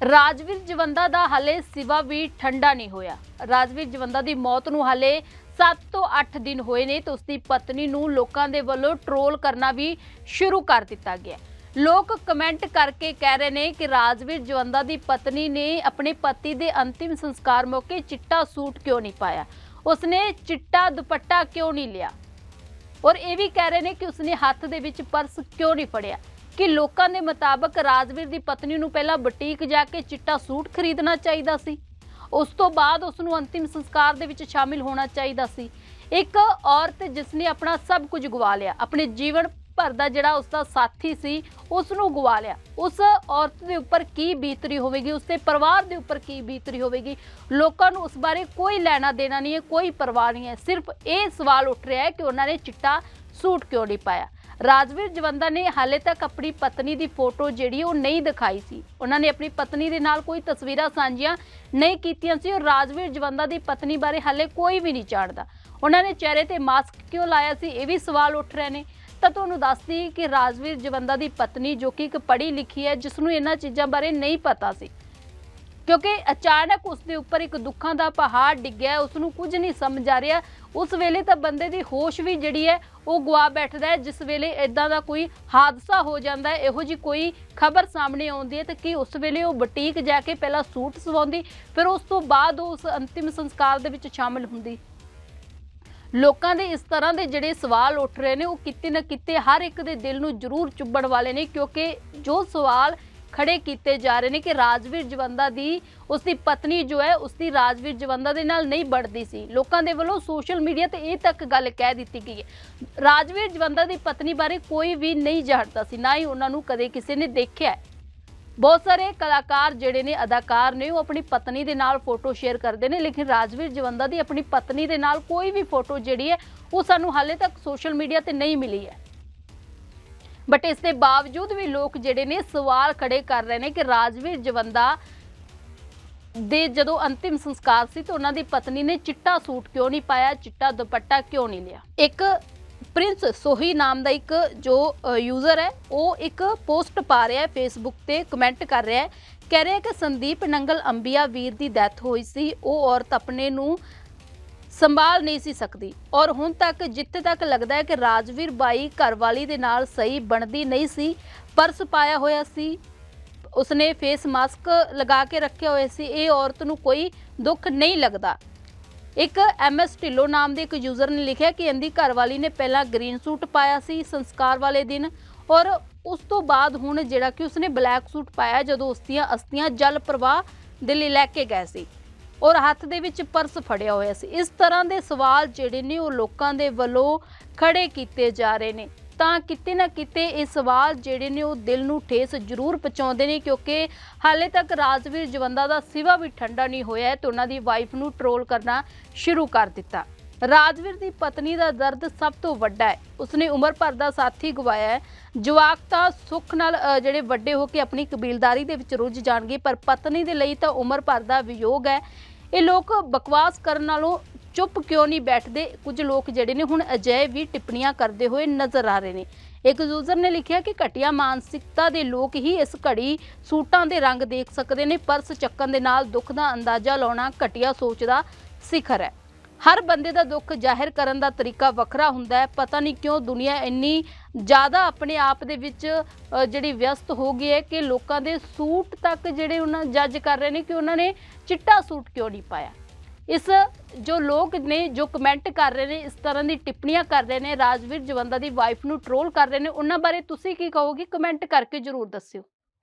ਰਾਜਵੀਰ ਜਵੰਦਾ ਦਾ ਹਾਲੇ ਸਿਵਾ ਵੀ ਠੰਡਾ ਨਹੀਂ ਹੋਇਆ। ਰਾਜਵੀਰ ਜਵੰਦਾ ਦੀ ਮੌਤ ਨੂੰ ਹਾਲੇ 7 ਤੋਂ 8 ਦਿਨ ਹੋਏ ਨੇ ਤੇ ਉਸ ਦੀ ਪਤਨੀ ਨੂੰ ਲੋਕਾਂ ਦੇ ਵੱਲੋਂ ਟਰੋਲ ਕਰਨਾ ਵੀ ਸ਼ੁਰੂ ਕਰ ਦਿੱਤਾ ਗਿਆ। ਲੋਕ ਕਮੈਂਟ ਕਰਕੇ ਕਹਿ ਰਹੇ ਨੇ ਕਿ ਰਾਜਵੀਰ ਜਵੰਦਾ ਦੀ ਪਤਨੀ ਨੇ ਆਪਣੇ ਪਤੀ ਦੇ ਅੰਤਿਮ ਸੰਸਕਾਰ ਮੌਕੇ ਚਿੱਟਾ ਸੂਟ ਕਿਉਂ ਨਹੀਂ ਪਾਇਆ? ਉਸਨੇ ਚਿੱਟਾ ਦੁਪੱਟਾ ਕਿਉਂ ਨਹੀਂ ਲਿਆ? ਔਰ ਇਹ ਵੀ ਕਹਿ ਰਹੇ ਨੇ ਕਿ ਉਸਨੇ ਹੱਥ ਦੇ ਵਿੱਚ ਪਰਸ ਕਿਉਂ ਨਹੀਂ ਫੜਿਆ? ਕਿ ਲੋਕਾਂ ਦੇ ਮੁਤਾਬਕ ਰਾਜਵੀਰ ਦੀ ਪਤਨੀ ਨੂੰ ਪਹਿਲਾਂ ਬੁਟੀਕ ਜਾ ਕੇ ਚਿੱਟਾ ਸੂਟ ਖਰੀਦਣਾ ਚਾਹੀਦਾ ਸੀ। ਉਸ ਤੋਂ ਬਾਅਦ ਉਸ ਨੂੰ ਅੰਤਿਮ ਸੰਸਕਾਰ ਦੇ ਵਿੱਚ ਸ਼ਾਮਿਲ ਹੋਣਾ ਚਾਹੀਦਾ ਸੀ। ਇੱਕ ਔਰਤ ਜਿਸ ਨੇ ਆਪਣਾ ਸਭ ਕੁਝ ਗਵਾ ਲਿਆ, ਆਪਣੇ ਜੀਵਨ ਭਰ ਦਾ ਜਿਹੜਾ ਉਸ ਦਾ ਸਾਥੀ ਸੀ, ਉਸ ਨੂੰ ਗਵਾ ਲਿਆ। ਉਸ ਔਰਤ ਦੇ ਉੱਪਰ ਕੀ ਬੀਤਰੀ ਹੋਵੇਗੀ, ਉਸ ਦੇ ਪਰਿਵਾਰ ਦੇ ਉੱਪਰ ਕੀ ਬੀਤਰੀ ਹੋਵੇਗੀ, ਲੋਕਾਂ ਨੂੰ ਉਸ ਬਾਰੇ ਕੋਈ ਲੈਣਾ ਦੇਣਾ ਨਹੀਂ ਹੈ, ਕੋਈ ਪਰਵਾਹ ਨਹੀਂ ਹੈ। ਸਿਰਫ ਇਹ ਸਵਾਲ ਉੱਠ ਰਿਹਾ ਹੈ ਕਿ ਉਹਨਾਂ ਨੇ ਚਿੱਟਾ ਸੂਟ ਕਿਉਂ ਨਹੀਂ ਪਾਇਆ। ਰਾਜਵੀਰ ਜਵੰਦਾ ਨੇ ਹਾਲੇ ਤੱਕ ਆਪਣੀ ਪਤਨੀ ਦੀ ਫੋਟੋ ਜਿਹੜੀ ਉਹ ਨਹੀਂ ਦਿਖਾਈ ਸੀ। ਉਹਨਾਂ ਨੇ ਆਪਣੀ ਪਤਨੀ ਦੇ ਨਾਲ ਕੋਈ ਤਸਵੀਰਾਂ ਸਾਂਝੀਆਂ ਨਹੀਂ ਕੀਤੀਆਂ ਸੀ ਔਰ ਰਾਜਵੀਰ ਜਵੰਦਾ ਦੀ ਪਤਨੀ ਬਾਰੇ ਹਾਲੇ ਕੋਈ ਵੀ ਨਹੀਂ ਜਾਣਦਾ। ਉਹਨਾਂ ਨੇ ਚਿਹਰੇ ਤੇ ਮਾਸਕ ਕਿਉਂ ਲਾਇਆ ਸੀ, ਇਹ ਵੀ ਸਵਾਲ ਉੱਠ ਰਹੇ ਨੇ। ਤਾਂ ਤੁਹਾਨੂੰ ਦੱਸਦੀ ਕਿ ਰਾਜਵੀਰ ਜਵੰਦਾ ਦੀ ਪਤਨੀ ਜੋ ਕਿ ਇੱਕ ਪੜ੍ਹੀ ਲਿਖੀ ਹੈ ਜਿਸ ਨੂੰ ਇਹਨਾਂ ਚੀਜ਼ਾਂ ਬਾਰੇ ਨਹੀਂ ਪਤਾ ਸੀ। ਕਿਉਂਕਿ ਅਚਾਨਕ ਉਸ ਦੇ ਉੱਪਰ ਇੱਕ ਦੁੱਖਾਂ ਦਾ ਪਹਾੜ ਡਿੱਗਿਆ ਉਸ ਨੂੰ ਕੁਝ ਨਹੀਂ ਸਮਝ ਆ ਰਿਹਾ। ਉਸ ਵੇਲੇ ਤਾਂ ਬੰਦੇ ਦੀ ਹੋਸ਼ ਵੀ ਜਿਹੜੀ ਹੈ, ਉਹ ਗਵਾ ਬੈਠਦਾ ਹੈ, ਜਿਸ ਵੇਲੇ ਇਦਾਂ ਦਾ ਕੋਈ ਹਾਦਸਾ ਹੋ ਜਾਂਦਾ ਹੈ, ਇਹੋ ਜੀ ਕੋਈ ਖਬਰ ਸਾਹਮਣੇ ਆਉਂਦੀ ਹੈ ਤਾਂ ਕਿ ਉਸ ਵੇਲੇ ਉਹ ਬੁਟੀਕ ਜਾ ਕੇ ਪਹਿਲਾਂ ਸੂਟ ਸਵਾਉਂਦੀ, ਫਿਰ ਉਸ ਤੋਂ ਬਾਅਦ ਉਹ ਉਸ ਅੰਤਿਮ ਸੰਸਕਾਰ ਦੇ ਵਿੱਚ ਸ਼ਾਮਲ ਹੁੰਦੀ। ਲੋਕਾਂ ਦੇ ਇਸ ਤਰ੍ਹਾਂ ਦੇ ਜਿਹੜੇ ਸਵਾਲ ਉੱਠ ਰਹੇ ਨੇ, ਉਹ ਕਿਤੇ ਨਾ ਕਿਤੇ ਹਰ ਇੱਕ ਦੇ ਦਿਲ ਨੂੰ ਜ਼ਰੂਰ ਚੁੱਭਣ ਵਾਲੇ ਨੇ, ਕਿਉਂਕਿ ਜੋ ਸਵਾਲ ਖੜੇ ਕੀਤੇ ਜਾ ਰਹੇ ਨੇ ਕਿ ਰਾਜਵੀਰ ਜਵੰਦਾ ਦੀ ਉਸ ਦੀ ਪਤਨੀ ਜੋ ਹੈ ਉਸ ਦੀ ਰਾਜਵੀਰ ਜਵੰਦਾ ਦੇ ਨਾਲ ਨਹੀਂ ਬਣਦੀ ਸੀ। ਲੋਕਾਂ ਦੇ ਵੱਲੋਂ ਸੋਸ਼ਲ ਮੀਡੀਆ ਤੇ ਇਹ ਤੱਕ ਗੱਲ ਕਹਿ ਦਿੱਤੀ ਗਈ ਹੈ। ਰਾਜਵੀਰ ਜਵੰਦਾ ਦੀ ਪਤਨੀ ਬਾਰੇ ਕੋਈ ਵੀ ਨਹੀਂ ਜਾਣਦਾ ਸੀ, ਨਾ ਹੀ ਉਹਨਾਂ ਨੂੰ ਕਦੇ ਕਿਸੇ ਨੇ ਦੇਖਿਆ ਬਹੁਤ ਸਾਰੇ ਕਲਾਕਾਰ ਜਿਹੜੇ ਨੇ, ਅਦਾਕਾਰ ਨੇ, ਉਹ ਆਪਣੀ ਪਤਨੀ ਦੇ ਨਾਲ ਫੋਟੋ ਸ਼ੇਅਰ ਕਰਦੇ ਨੇ, ਲੇਕਿਨ ਰਾਜਵੀਰ ਜਵੰਦਾ ਦੀ ਆਪਣੀ ਪਤਨੀ ਦੇ ਨਾਲ ਕੋਈ ਵੀ ਫੋਟੋ ਜਿਹੜੀ ਹੈ, ਉਹ ਸਾਨੂੰ ਹਾਲੇ ਤੱਕ ਸੋਸ਼ਲ ਮੀਡੀਆ ਤੇ ਨਹੀਂ ਮਿਲੀ ਹੈ। ਬਟ ਇਸ ਦੇ ਬਾਵਜੂਦ ਵੀ ਲੋਕ ਜਿਹੜੇ ਨੇ ਸਵਾਲ ਖੜੇ ਕਰ ਰਹੇ ਨੇ ਕਿ ਰਾਜਵੀਰ ਜਵੰਦਾ ਦੇ ਜਦੋਂ ਅੰਤਿਮ ਸੰਸਕਾਰ ਸੀ ਤਾਂ ਉਹਨਾਂ ਦੀ ਪਤਨੀ ਨੇ ਚਿੱਟਾ ਸੂਟ ਕਿਉਂ ਨਹੀਂ ਪਾਇਆ, ਚਿੱਟਾ ਦੁਪੱਟਾ ਕਿਉਂ ਨਹੀਂ ਲਿਆ? ਇੱਕ ਪ੍ਰਿੰਸ ਸੋਹੀ ਨਾਮ ਦਾ ਇੱਕ ਜੋ ਯੂਜ਼ਰ ਹੈ, ਉਹ ਇੱਕ ਪੋਸਟ ਪਾ ਰਿਹਾ ਹੈ ਫੇਸਬੁੱਕ ਤੇ ਕਮੈਂਟ ਕਰ ਰਿਹਾ ਹੈ, ਕਹਿ ਰਿਹਾ ਕਿ ਸੰਦੀਪ ਨੰਗਲ ਅੰਬੀਆ ਵੀਰ ਦੀ ਡੈਥ ਹੋਈ ਸੀ, ਉਹ ਔਰਤ ਆਪਣੇ ਨੂੰ ਸੰਭਾਲ ਨਹੀਂ ਸੀ ਸਕਦੀ ਔਰ ਹੁਣ ਤੱਕ ਜਿੱਥੇ ਤੱਕ ਲੱਗਦਾ ਹੈ ਕਿ ਰਾਜਵੀਰ ਬਾਈ ਘਰਵਾਲੀ ਦੇ ਨਾਲ ਸਹੀ ਬਣਦੀ ਨਹੀਂ ਸੀ, ਪਰਸ ਪਾਇਆ ਹੋਇਆ ਸੀ, ਉਸਨੇ ਫੇਸ ਮਾਸਕ ਲਗਾ ਕੇ ਰੱਖਿਆ ਹੋਇਆ ਸੀ, ਇਹ ਔਰਤ ਨੂੰ ਕੋਈ ਦੁੱਖ ਨਹੀਂ ਲੱਗਦਾ। ਇੱਕ ਐਮਐਸ ਢਿੱਲੋ ਨਾਮ ਦੇ ਇੱਕ ਯੂਜ਼ਰ ਨੇ ਲਿਖਿਆ ਕਿ ਇਹਦੀ ਘਰਵਾਲੀ ਨੇ ਪਹਿਲਾਂ ਗ੍ਰੀਨ ਸੂਟ ਪਾਇਆ ਸੀ ਸੰਸਕਾਰ ਵਾਲੇ ਦਿਨ ਔਰ ਉਸ ਤੋਂ ਬਾਅਦ ਹੁਣ ਜਿਹੜਾ ਕਿ ਉਸਨੇ ਬਲੈਕ ਸੂਟ ਪਾਇਆ ਜਦੋਂ ਉਸ ਦੀਆਂ ਅਸਥੀਆਂ ਜਲ ਪ੍ਰਵਾਹ ਦੇ ਲਈ ਲੈ ਕੇ ਗਏ ਸੀ। ਔਰ ਹੱਥ ਦੇ ਵਿੱਚ ਪਰਸ ਫੜਿਆ ਹੋਇਆ ਸੀ। ਇਸ ਤਰ੍ਹਾਂ ਦੇ ਸਵਾਲ ਜਿਹੜੇ ਨੇ ਉਹ ਲੋਕਾਂ ਦੇ ਵੱਲੋਂ ਖੜੇ ਕੀਤੇ ਜਾ ਰਹੇ ਨੇ। ਤਾਂ ਕਿਤੇ ਨਾ ਕਿਤੇ ਇਹ ਸਵਾਲ ਜਿਹੜੇ ਨੇ ਉਹ ਦਿਲ ਨੂੰ ਠੇਸ ਜ਼ਰੂਰ ਪਹੁੰਚਾਉਂਦੇ ਨੇ ਕਿਉਂਕਿ ਹਾਲੇ ਤੱਕ ਰਾਜਵੀਰ ਜਵੰਦਾ ਦਾ ਸਿਵਾ ਵੀ ਠੰਡਾ ਨਹੀਂ ਹੋਇਆ ਹੈ ਤੇ ਉਹਨਾਂ ਦੀ ਵਾਈਫ ਨੂੰ ਟਰੋਲ ਕਰਨਾ ਸ਼ੁਰੂ ਕਰ ਦਿੱਤਾ। ਰਾਜਵੀਰ ਦੀ ਪਤਨੀ ਦਾ ਦਰਦ ਸਭ ਤੋਂ ਵੱਡਾ ਹੈ। ਉਸਨੇ ਉਮਰ ਭਰ ਦਾ ਸਾਥੀ ਗਵਾਇਆ ਹੈ। ਜਵਾਕ ਤਾਂ ਸੁੱਖ ਨਾਲ ਜਿਹੜੇ ਵੱਡੇ ਹੋ ਕੇ ਆਪਣੀ ਕਬੀਲਦਾਰੀ ਦੇ ਵਿੱਚ ਰੁੱਝ ਜਾਣਗੇ, ਪਰ ਪਤਨੀ ਦੇ ਲਈ ਤਾਂ ਉਮਰ ਭਰ ਦਾ ਵਿਯੋਗ ਹੈ। ਇਹ ਲੋਕ ਬਕਵਾਸ ਕਰਨ ਨਾਲੋਂ ਚੁੱਪ ਕਿਉਂ ਨਹੀਂ ਬੈਠਦੇ? ਕੁਝ ਲੋਕ ਜਿਹੜੇ ਨੇ ਹੁਣ ਅਜਿਹੇ ਵੀ ਟਿੱਪਣੀਆਂ ਕਰਦੇ ਹੋਏ ਨਜ਼ਰ ਆ ਰਹੇ ਨੇ। ਇੱਕ ਯੂਜ਼ਰ ਨੇ ਲਿਖਿਆ ਕਿ ਘਟੀਆ ਮਾਨਸਿਕਤਾ ਦੇ ਲੋਕ ਹੀ ਇਸ ਘੜੀ ਸੂਟਾਂ ਦੇ ਰੰਗ ਦੇਖ ਸਕਦੇ ਨੇ, ਪਰਸ ਚੱਕਣ ਦੇ ਨਾਲ ਦੁੱਖ ਦਾ ਅੰਦਾਜ਼ਾ ਲਾਉਣਾ ਘਟੀਆ ਸੋਚ ਦਾ ਸਿਖਰ ਹੈ। ਹਰ ਬੰਦੇ ਦਾ ਦੁੱਖ ਜ਼ਾਹਿਰ ਕਰਨ ਦਾ ਤਰੀਕਾ ਵੱਖਰਾ ਹੁੰਦਾ ਹੈ। ਪਤਾ ਨਹੀਂ ਕਿਉਂ ਦੁਨੀਆ ਇੰਨੀ ਜ਼ਿਆਦਾ ਆਪਣੇ ਆਪ ਦੇ ਵਿੱਚ ਜਿਹੜੀ ਵਿਅਸਤ ਹੋ ਗਈ ਹੈ ਕਿ ਲੋਕਾਂ ਦੇ ਸੂਟ ਤੱਕ ਜਿਹੜੇ ਉਹਨਾਂ ਜੱਜ ਕਰ ਰਹੇ ਨੇ ਕਿ ਉਹਨਾਂ ਨੇ ਚਿੱਟਾ ਸੂਟ ਕਿਉਂ ਨਹੀਂ ਪਾਇਆ। ਇਸ ਜੋ ਲੋਕ ਨੇ, ਜੋ ਕਮੈਂਟ ਕਰ ਰਹੇ ਨੇ, ਇਸ ਤਰ੍ਹਾਂ ਦੀ ਟਿੱਪਣੀਆਂ ਕਰ ਰਹੇ ਨੇ, ਰਾਜਵੀਰ ਜਵੰਦਾ ਦੀ ਵਾਈਫ ਨੂੰ ਟਰੋਲ ਕਰ ਰਹੇ ਨੇ, ਉਹਨਾਂ ਬਾਰੇ ਤੁਸੀਂ ਕੀ ਕਹੋਗੇ? ਕਮੈਂਟ ਕਰਕੇ ਜਰੂਰ ਦੱਸਿਓ।